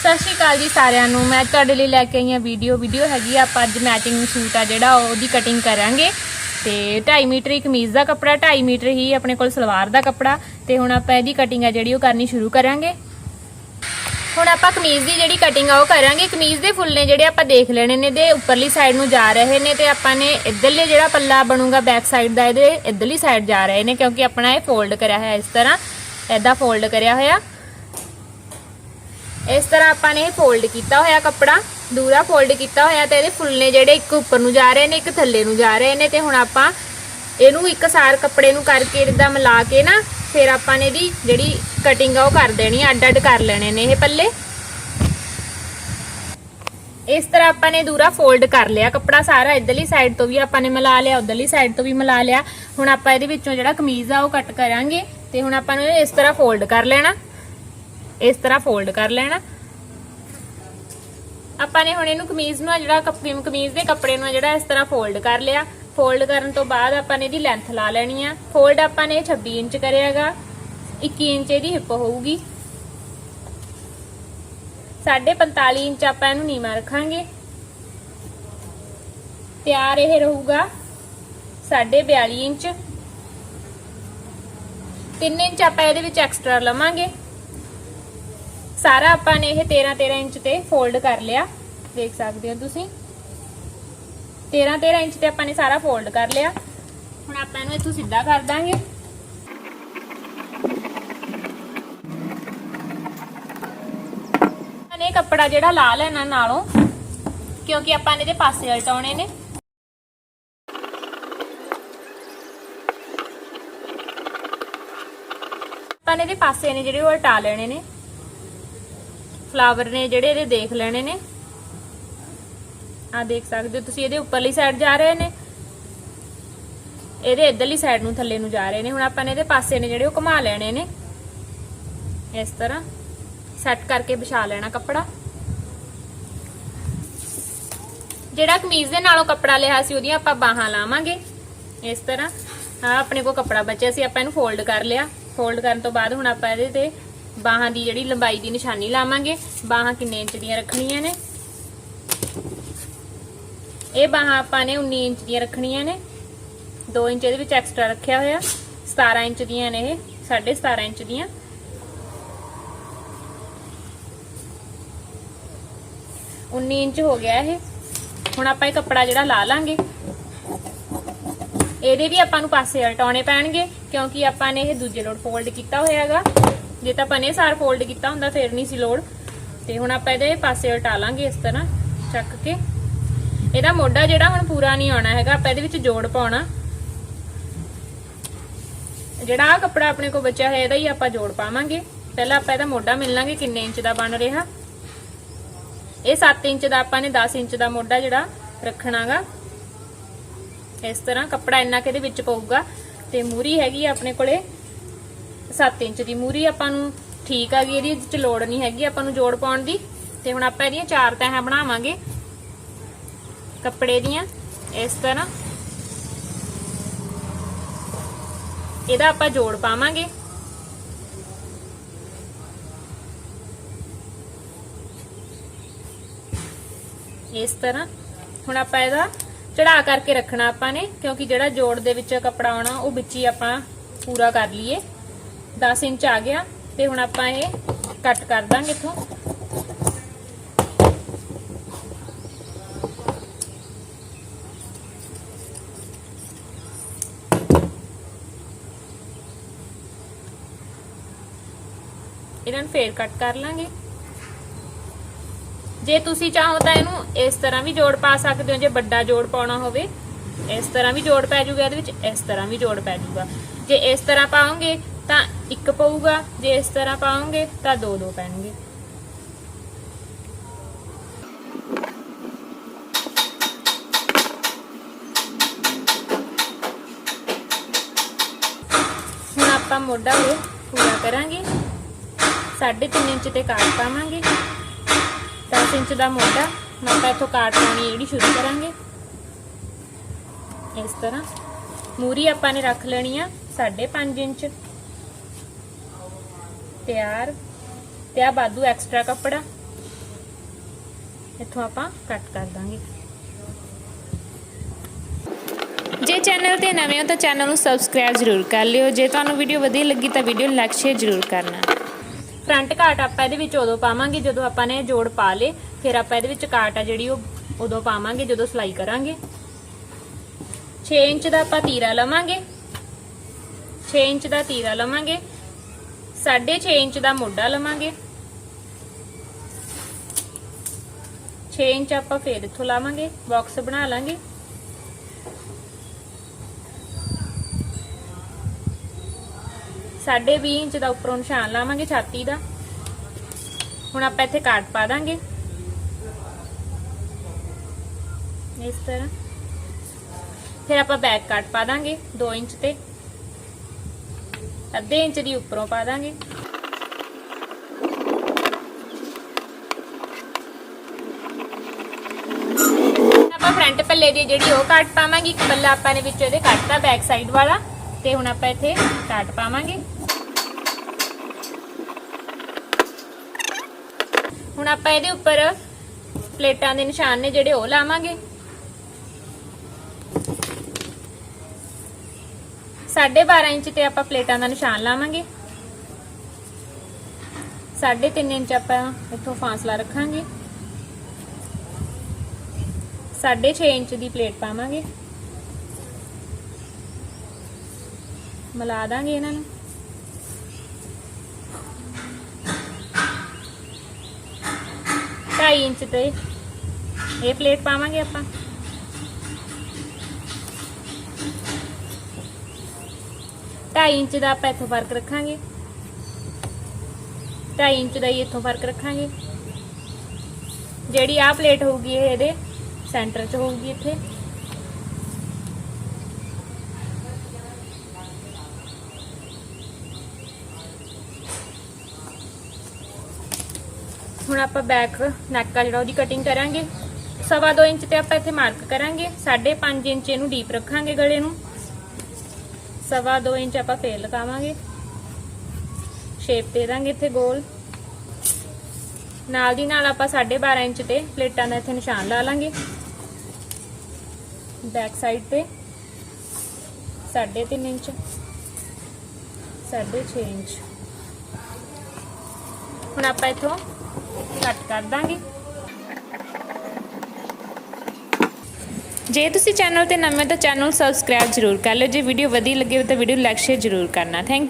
ਸਤਿ ਸ਼੍ਰੀ ਅਕਾਲ ਜੀ ਸਾਰਿਆਂ ਨੂੰ। ਮੈਂ ਤੁਹਾਡੇ ਲਈ ਲੈ ਕੇ ਆਈ ਹਾਂ ਵੀਡੀਓ ਵੀਡੀਓ ਹੈਗੀ ਆ, ਆਪਾਂ ਅੱਜ ਮੈਚਿੰਗ ਸੂਟ ਆ ਜਿਹੜਾ, ਉਹਦੀ ਕਟਿੰਗ ਕਰਾਂਗੇ। ਤੇ 2.5 ਮੀਟਰ ਹੀ ਕਮੀਜ਼ ਦਾ ਕੱਪੜਾ 2.5 ਮੀਟਰ ਹੀ ਆਪਣੇ ਕੋਲ ਸਲਵਾਰ ਦਾ ਕੱਪੜਾ। ਤੇ ਹੁਣ ਆਪਾਂ ਇਹਦੀ ਕਟਿੰਗ ਆ ਜਿਹੜੀ, ਉਹ ਕਰਨੀ ਸ਼ੁਰੂ ਕਰਾਂਗੇ। ਹੁਣ ਆਪਾਂ ਕਮੀਜ਼ ਦੀ ਜਿਹੜੀ ਕਟਿੰਗ ਆ, ਉਹ ਕਰਾਂਗੇ। ਕਮੀਜ਼ ਦੇ ਫੁੱਲ ਨੇ ਜਿਹੜੇ ਆਪਾਂ ਦੇਖ ਲੈਣੇ ਨੇ ਦੇ ਉੱਪਰਲੀ ਸਾਈਡ ਨੂੰ ਜਾ ਰਹੇ ਨੇ ਤੇ ਆਪਾਂ ਨੇ ਇੱਧਰਲੇ ਜਿਹੜਾ ਪੱਲਾ ਬਣੂਗਾ ਬੈਕ ਸਾਈਡ ਦਾ, ਇਹਦੇ ਇੱਧਰਲੀ ਸਾਈਡ ਜਾ ਰਹੇ ਨੇ, ਕਿਉਂਕਿ ਆਪਣਾ ਇਹ ਫੋਲਡ ਕਰਿਆ ਹੋਇਆ ਇਸ ਤਰ੍ਹਾਂ। ਐਦਾਂ ਫੋਲਡ ਕਰਿਆ ਹੋਇਆ। ਇਸ ਤਰ੍ਹਾਂ ਆਪਾਂ ਨੇ ਇਹ ਫੋਲਡ ਕੀਤਾ ਹੋਇਆ ਕੱਪੜਾ, ਦੂਰਾ ਫੋਲਡ ਕੀਤਾ ਹੋਇਆ ਤੇ ਇਹਦੇ ਫੁੱਲ ਜਿਹੜੇ ਇੱਕ ਉੱਪਰ ਨੂੰ ਜਾ ਰਹੇ ਨੇ, ਇੱਕ ਥੱਲੇ ਨੂੰ ਜਾ ਰਹੇ ਨੇ ਤੇ ਹੁਣ ਆਪਾਂ ਇਹਨੂੰ ਇੱਕ ਸਾਰ ਕੱਪੜੇ ਨੂੰ ਕਰਕੇ ਇਦਾਂ ਮਿਲਾ ਕੇ ਨਾ, ਫਿਰ ਆਪਾਂ ਨੇ ਇਹਦੀ ਜਿਹੜੀ ਕਟਿੰਗ ਆ ਉਹ ਕਰ ਦੇਣੀ ਅੱਡ ਅੱਡ ਕਰ ਲੈਣੇ ਨੇ ਇਹ ਪੱਲੇ। ਇਸ ਤਰ੍ਹਾਂ ਆਪਾਂ ਨੇ ਦੂਰਾ ਫੋਲਡ ਕਰ ਲਿਆ ਕੱਪੜਾ ਸਾਰਾ, ਇਧਰਲੀ ਸਾਈਡ ਤੋਂ ਵੀ ਆਪਾਂ ਨੇ ਮਿਲਾ ਲਿਆ, ਉਧਰਲੀ ਸਾਈਡ ਤੋਂ ਵੀ ਮਿਲਾ ਲਿਆ। ਹੁਣ ਆਪਾਂ ਇਹਦੇ ਵਿੱਚੋਂ ਜਿਹੜਾ ਕਮੀਜ਼ ਆ ਉਹ ਕੱਟ ਕਰਾਂਗੇ ਤੇ ਹੁਣ ਆਪਾਂ ਨੇ ਇਸ ਤਰ੍ਹਾਂ ਫੋਲਡ ਕਰ ਲੈਣਾ। ਇਸ ਤਰ੍ਹਾਂ ਫੋਲਡ ਕਰ ਲੈਣਾ। ਆਪਾਂ ਨੇ ਹੁਣ ਇਹਨੂੰ ਕਮੀਜ਼ ਨੂੰ ਜਿਹੜਾ ਕਮੀਜ਼ ਦੇ ਕੱਪੜੇ ਨੂੰ ਜਿਹੜਾ ਇਸ ਤਰ੍ਹਾਂ ਫੋਲਡ ਕਰ ਲਿਆ। ਫੋਲਡ ਕਰਨ ਤੋਂ ਬਾਅਦ ਆਪਾਂ ਨੇ ਇਹਦੀ ਲੈਂਥ ਲਾ ਲੈਣੀ ਆ। ਫੋਲਡ ਆਪਾਂ ਨੇ 26 ਇੰਚ ਕਰਿਆਗਾ। 21 ਇੰਚ ਇਹਦੀ ਹਿੱਪ ਹੋਊਗੀ। 45 ਇੰਚ ਆਪਾਂ ਇਹਨੂੰ ਨੀਵਾ ਰੱਖਾਂਗੇ। ਤਿਆਰ ਇਹ ਰਹੂਗਾ 42 ਇੰਚ। 3 ਇੰਚ ਆਪਾਂ ਇਹਦੇ ਵਿੱਚ ਐਕਸਟਰਾ ਲਵਾਂਗੇ। ਸਾਰਾ ਆਪਾਂ ਨੇ ਇਹ 13 13 ਇੰਚ ਤੇ ਫੋਲਡ ਕਰ ਲਿਆ। ਦੇਖ ਸਕਦੇ ਹੋ ਤੁਸੀਂ। 13 13 ਇੰਚ ਤੇ ਆਪਾਂ ਨੇ ਸਾਰਾ ਫੋਲਡ ਕਰ ਲਿਆ। ਹੁਣ ਆਪਾਂ ਇਹਨੂੰ ਇੱਥੋਂ ਸਿੱਧਾ ਕਰ ਦਾਂਗੇ। ਨੇ ਕੱਪੜਾ ਜਿਹੜਾ ਲਾ ਲੈਣਾ ਨਾਲੋਂ, ਕਿਉਂਕਿ ਆਪਾਂ ਨੇ ਇਹਦੇ ਪਾਸੇ ਉਲਟਾਉਣੇ ਨੇ। ਆਪਾਂ ਨੇ ਇਹਦੇ ਪਾਸੇ ਨੇ ਜਿਹੜੇ ਉਹ ਉਲਟਾ ਲੈਣੇ ਨੇ। ਫਲਾਵਰ ਨੇ ਜਿਹੜੇ ਇਹਦੇ ਦੇਖ ਲੈਣੇ ਨੇ। ਆ ਦੇਖ ਸਕਦੇ ਹੋ ਤੁਸੀਂ, ਇਹਦੇ ਉੱਪਰਲੀ ਸਾਈਡ ਜਾ ਰਹੇ ਨੇ। ਇਹਦੇ ਇਧਰਲੀ ਸਾਈਡ ਨੂੰ ਥੱਲੇ ਨੂੰ ਜਾ ਰਹੇ ਨੇ। ਹੁਣ ਆਪਾਂ ਨੇ ਇਹਦੇ ਪਾਸੇ ਨੇ ਜਿਹੜੇ ਉਹ ਘੁਮਾ ਲੈਣੇ ਨੇ। ਇਸ ਤਰ੍ਹਾਂ ਸੈੱਟ ਕਰਕੇ ਵਿਛਾ ਲੈਣਾ ਕੱਪੜਾ। ਜਿਹੜਾ ਕਮੀਜ਼ ਦੇ ਨਾਲੋਂ ਕੱਪੜਾ ਲਿਆ ਸੀ, ਉਹਦੀਆਂ ਆਪਾਂ ਬਾਹਾਂ ਲਾਵਾਂਗੇ। ਇਸ ਤਰ੍ਹਾਂ ਆ ਆਪਣੇ ਕੋਲ ਕੱਪੜਾ ਬਚਿਆ ਸੀ, ਆਪਾਂ ਇਹਨੂੰ ਫੋਲਡ ਕਰ ਲਿਆ। ਫੋਲਡ ਕਰਨ ਤੋਂ ਬਾਅਦ ਹੁਣ ਆਪਾਂ ਇਹਦੇ ਤੇ ਬਾਹਾਂ ਦੀ ਜਿਹੜੀ ਲੰਬਾਈ ਦੀ ਨਿਸ਼ਾਨੀ ਲਾਵਾਂਗੇ। ਬਾਹਾਂ ਕਿੰਨੇ ਇੰਚ ਦੀਆਂ ਰੱਖਣੀਆਂ ਨੇ? ਇਹ ਬਾਹਾਂ ਆਪਾਂ ਨੇ 19 ਇੰਚ ਦੀਆਂ ਰੱਖਣੀਆਂ ਨੇ। 2 ਇੰਚ ਇਹਦੇ ਵਿੱਚ ਐਕਸਟਰਾ ਰੱਖਿਆ ਹੋਇਆ। 17 ਇੰਚ ਦੀਆਂ ਨੇ ਇਹ 17.5 ਇੰਚ ਦੀਆਂ। ਉਨੀ ਇੰਚ ਹੋ ਗਿਆ ਇਹ। ਹੁਣ ਆਪਾਂ ਇਹ ਕੱਪੜਾ ਜਿਹੜਾ ਲਾ ਲਾਂਗੇ। ਇਹਦੇ ਵੀ ਆਪਾਂ ਨੂੰ ਪਾਸੇ ਅਲਟਾਉਣੇ ਪੈਣਗੇ, ਕਿਉਂਕਿ ਆਪਾਂ ਨੇ ਇਹ ਦੂਜੇ ਲੋਡ ਫੋਲਡ ਕੀਤਾ ਹੋਇਆ ਹੈਗਾ। ਜੇ ਤਾਂ ਆਪਾਂ ਨੇ ਸਾਰ ਫੋਲਡ ਕੀਤਾ ਹੁੰਦਾ, ਫੇਰ ਨਹੀਂ ਸੀ ਲੋੜ। ਤੇ ਹੁਣ ਆਪਾਂ ਇਹਦੇ ਪਾਸੇ ਉਲਟਾ ਲਾਂਗੇ ਇਸ ਤਰ੍ਹਾਂ, ਚੱਕ ਕੇ। ਇਹਦਾ ਮੋਢਾ ਜਿਹੜਾ ਹੁਣ ਪੂਰਾ ਨਹੀਂ ਆਉਣਾ ਹੈਗਾ, ਆਪਾਂ ਇਹਦੇ ਵਿੱਚ ਜੋੜ ਪਾਉਣਾ। ਜਿਹੜਾ ਆ ਕੱਪੜਾ ਆਪਣੇ ਕੋਲ ਬਚਿਆ ਹੋਇਆ, ਇਹਦਾ ਹੀ ਆਪਾਂ ਜੋੜ ਪਾਵਾਂਗੇ। ਪਹਿਲਾਂ ਆਪਾਂ ਇਹਦਾ ਮੋਢਾ ਮਿਲ ਲਾਂਗੇ, ਕਿੰਨੇ ਇੰਚ ਦਾ ਬਣ ਰਿਹਾ। ਇਹ 7 ਇੰਚ ਦਾ ਆਪਾਂ ਨੇ 10 ਇੰਚ ਦਾ ਮੋਢਾ ਜਿਹੜਾ ਰੱਖਣਾਗਾ। ਇਸ ਤਰ੍ਹਾਂ ਕੱਪੜਾ ਇੰਨਾ ਕਿ ਵਿੱਚ ਪਊਗਾ। ਤੇ ਮੂਰੀ ਹੈਗੀ ਆਪਣੇ ਕੋਲੇ। 7 ਇੰਚ ਦੀ ਮੂਰੀ ਆਪਾਂ ਨੂੰ ਠੀਕ ਆ ਗਈ, ਇਹਦੀ ਵਿੱਚ ਲੋੜ ਨਹੀਂ ਹੈਗੀ ਆਪਾਂ ਨੂੰ ਜੋੜ ਪਾਉਣ ਦੀ। ਤੇ ਹੁਣ ਆਪਾਂ ਇਹਦੀਆਂ ਚਾਰ ਤਹਾਂ ਬਣਾਵਾਂਗੇ। ਕੱਪੜੇ ਦੀਆਂ, ਇਸ ਤਰ੍ਹਾਂ। ਇਹਦਾ ਆਪਾਂ ਜੋੜ ਪਾਵਾਂਗੇ। ਇਸ ਤਰ੍ਹਾਂ। ਹੁਣ ਆਪਾਂ ਇਹਦਾ ਚੜਾ ਕਰਕੇ ਰੱਖਣਾ ਆਪਾਂ ਨੇ, ਕਿਉਂਕਿ ਜਿਹੜਾ ਜੋੜ ਦੇ ਵਿੱਚ ਕੱਪੜਾ ਆਉਣਾ, ਉਹ ਵਿੱਚ ਹੀ ਆਪਾਂ ਪੂਰਾ ਕਰ ਲਈਏ। 10 ਇੰਚ ਆ ਗਿਆ ਤੇ ਹੁਣ ਆਪਾਂ ਇਹ ਕੱਟ ਕਰ ਦਾਂਗੇ ਇਥੋਂ। ਇਹਨਾਂ ਨੂੰ ਫੇਰ ਕੱਟ ਕਰ ਲਾਂਗੇ। ਜੇ ਤੁਸੀਂ ਚਾਹੋ ਤਾਂ ਇਹਨੂੰ ਇਸ ਤਰ੍ਹਾਂ ਵੀ ਜੋੜ ਪਾ ਸਕਦੇ ਹੋ, ਜੇ ਵੱਡਾ ਜੋੜ ਪਾਉਣਾ ਹੋਵੇ, ਇਸ ਤਰ੍ਹਾਂ ਵੀ ਜੋੜ ਪੈ ਜਾਊਗਾ ਇਹਦੇ ਵਿੱਚ ਇਸ ਤਰ੍ਹਾਂ ਵੀ ਜੋੜ ਪੈ ਜਾਊਗਾ ਜੇ ਇਸ ਤਰ੍ਹਾਂ ਪਾਉਂਗੇ ਤਾਂ ਇੱਕ ਪਊਗਾ, ਜੇ ਇਸ ਤਰ੍ਹਾਂ ਪਾਉਂਗੇ ਤਾਂ ਦੋ ਦੋ ਪੈਣਗੇ। ਹੁਣ ਆਪਾਂ ਮੋਢਾ ਉਹ ਪੂਰਾ ਕਰਾਂਗੇ। 3.5 ਇੰਚ ਤੇ ਕਾਟ ਪਾਵਾਂਗੇ। 10 ਇੰਚ ਦਾ ਮੋਢਾ, ਹੁਣ ਆਪਾਂ ਇੱਥੋਂ ਕਾਟ ਪਾਉਣੀ ਜਿਹੜੀ ਸ਼ੁਰੂ ਕਰਾਂਗੇ। ਇਸ ਤਰ੍ਹਾਂ। ਮੂਰੀ ਆਪਾਂ ਨੇ ਰੱਖ ਲੈਣੀ ਆ 5.5 ਇੰਚ। ਤਿਆਰ। ਤੇ ਆ ਬਾਦੂ ਐਕਸਟਰਾ ਕੱਪੜਾ। ਇੱਥੋਂ ਆਪਾਂ ਕੱਟ ਕਰ ਦਾਂਗੇ। ਜੇ ਚੈਨਲ ਤੇ ਨਵੇਂ ਹੋ ਤਾਂ ਚੈਨਲ ਨੂੰ ਸਬਸਕ੍ਰਾਈਬ ਜ਼ਰੂਰ ਕਰ ਲਿਓ। ਜੇ ਤੁਹਾਨੂੰ ਵੀਡੀਓ ਵਧੀਆ ਲੱਗੀ ਤਾਂ ਵੀਡੀਓ ਨੂੰ ਲਾਈਕ ਸ਼ੇਅਰ ਜ਼ਰੂਰ ਕਰਨਾ। ਫਰੰਟ ਕਾਟ ਆਪਾਂ ਇਹਦੇ ਵਿੱਚ ਉਦੋਂ ਪਾਵਾਂਗੇ ਜਦੋਂ ਆਪਾਂ ਨੇ ਜੋੜ ਪਾ ਲੇ ਫਿਰ ਆਪਾਂ ਇਹਦੇ ਵਿੱਚ ਕਾਟ ਆ ਜਿਹੜੀ ਉਹ ਉਦੋਂ ਪਾਵਾਂਗੇ ਜਦੋਂ ਸਿਲਾਈ ਕਰਾਂਗੇ। 6 ਇੰਚ ਦਾ ਆਪਾਂ ਤੀਰਾ ਲਵਾਂਗੇ। 6 ਇੰਚ ਦਾ ਤੀਰਾ ਲਵਾਂਗੇ। 6.5 ਇੰਚ ਦਾ ਮੋਢਾ ਲਵਾਂਗੇ। 6 ਇੰਚ ਆਪਾਂ ਫੇਰ ਇੱਥੋਂ ਲਾਵਾਂਗੇ ਬਾਕਸ ਬਣਾ ਲਾਂਗੇ। ਸਾਢੇ 20 ਇੰਚ ਦਾ ਉੱਪਰੋਂ ਨਿਸ਼ਾਨ ਲਾਵਾਂਗੇ ਛਾਤੀ ਦਾ। ਹੁਣ ਆਪਾਂ ਇੱਥੇ ਕਾਟ ਪਾ ਦਾਂਗੇ। ਇਸ ਤਰ੍ਹਾਂ। ਫਿਰ ਆਪਾਂ ਬੈਕ ਕੱਟ ਪਾ ਦਾਂਗੇ 2 ਇੰਚ ਤੇ। ਅੱਧੇ ਇੰਚ ਦੀ ਉੱਪਰੋਂ ਪਾ ਦਾਂਗੇ। ਆਪਾਂ ਫਰੰਟ ਪੱਲੇ ਦੀ ਜਿਹੜੀ ਉਹ ਕੱਟ ਪਾਵਾਂਗੇ, ਇੱਕ ਪੱਲਾ ਆਪਾਂ ਨੇ ਵਿੱਚ ਇਹਦੇ ਕੱਟਦਾ ਬੈਕ ਸਾਈਡ ਵਾਲਾ, ਤੇ ਹੁਣ ਆਪਾਂ ਇੱਥੇ ਕੱਟ ਪਾਵਾਂਗੇ। ਹੁਣ ਆਪਾਂ ਇਹਦੇ ਉੱਪਰ ਪਲੇਟਾਂ ਦੇ ਨਿਸ਼ਾਨ ਨੇ ਜਿਹੜੇ ਉਹ ਲਾਵਾਂਗੇ। ਸਾਢੇ 12 ਇੰਚ ਤੇ ਆਪਾਂ ਪਲੇਟਾਂ ਦਾ ਨਿਸ਼ਾਨ ਲਾਵਾਂਗੇ। ਸਾਢੇ 3 ਇੰਚ ਆਪਾਂ ਇੱਥੋਂ ਫਾਸਲਾ ਰੱਖਾਂਗੇ। ਸਾਢੇ 6 ਇੰਚ ਦੀ ਪਲੇਟ ਪਾਵਾਂਗੇ। ਮਿਲਾ ਦਾਂਗੇ ਇਹਨਾਂ ਨੂੰ। ਢਾਈ ਇੰਚ ਤੇ ਇਹ ਪਲੇਟ ਪਾਵਾਂਗੇ ਆਪਾਂ। ਢਾਈ ਇੰਚ ਦਾ ਆਪਾਂ ਇੱਥੋਂ ਫ਼ਰਕ ਰੱਖਾਂਗੇ। ਢਾਈ ਇੰਚ ਦਾ ਹੀ ਇੱਥੋਂ ਫ਼ਰਕ ਰੱਖਾਂਗੇ। ਜਿਹੜੀ ਆਹ ਪਲੇਟ ਹੋਊਗੀ ਇਹ ਇਹਦੇ ਸੈਂਟਰ 'ਚ ਹੋਊਗੀ ਇੱਥੇ। ਹੁਣ ਆਪਾਂ ਬੈਕ ਨੈਕ ਆ ਜਿਹੜਾ, ਉਹਦੀ ਕਟਿੰਗ ਕਰਾਂਗੇ। ਸਵਾ ਦੋ ਇੰਚ ਤੇ ਆਪਾਂ ਇੱਥੇ ਮਾਰਕ ਕਰਾਂਗੇ। 5.5 ਇੰਚ ਇਹਨੂੰ ਡੀਪ ਰੱਖਾਂਗੇ ਗਲੇ ਨੂੰ। ਸਵਾ ਦੋ ਇੰਚ ਆਪਾਂ ਫੇਰ ਲਗਾਵਾਂਗੇ। ਸ਼ੇਪ ਦੇ ਦਾਂਗੇ ਇੱਥੇ ਗੋਲ। ਨਾਲ ਦੀ ਨਾਲ ਆਪਾਂ 12.5 ਇੰਚ ਤੇ ਪਲੇਟਾਂ ਦਾ ਇੱਥੇ ਨਿਸ਼ਾਨ ਲਾ ਲਾਂਗੇ। ਬੈਕ ਸਾਈਡ ਤੇ 3.5 ਇੰਚ 6.5 ਇੰਚ। ਹੁਣ ਆਪਾਂ ਇਥੋਂ ਕੱਟ ਕਰ ਦਾਂਗੇ। ਜੇ ਤੁਸੀਂ ਚੈਨਲ ਤੇ ਨਵੇਂ ਹੋ ਤਾਂ ਚੈਨਲ ਸਬਸਕ੍ਰਾਈਬ ਜ਼ਰੂਰ ਕਰ ਲਓ। ਜੇ ਵੀਡੀਓ ਵਧੀਆ ਲੱਗੇ ਤਾਂ ਵੀਡੀਓ ਲਾਈਕ, ਸ਼ੇਅਰ ਜ਼ਰੂਰ ਕਰਨਾ। ਥੈਂਕ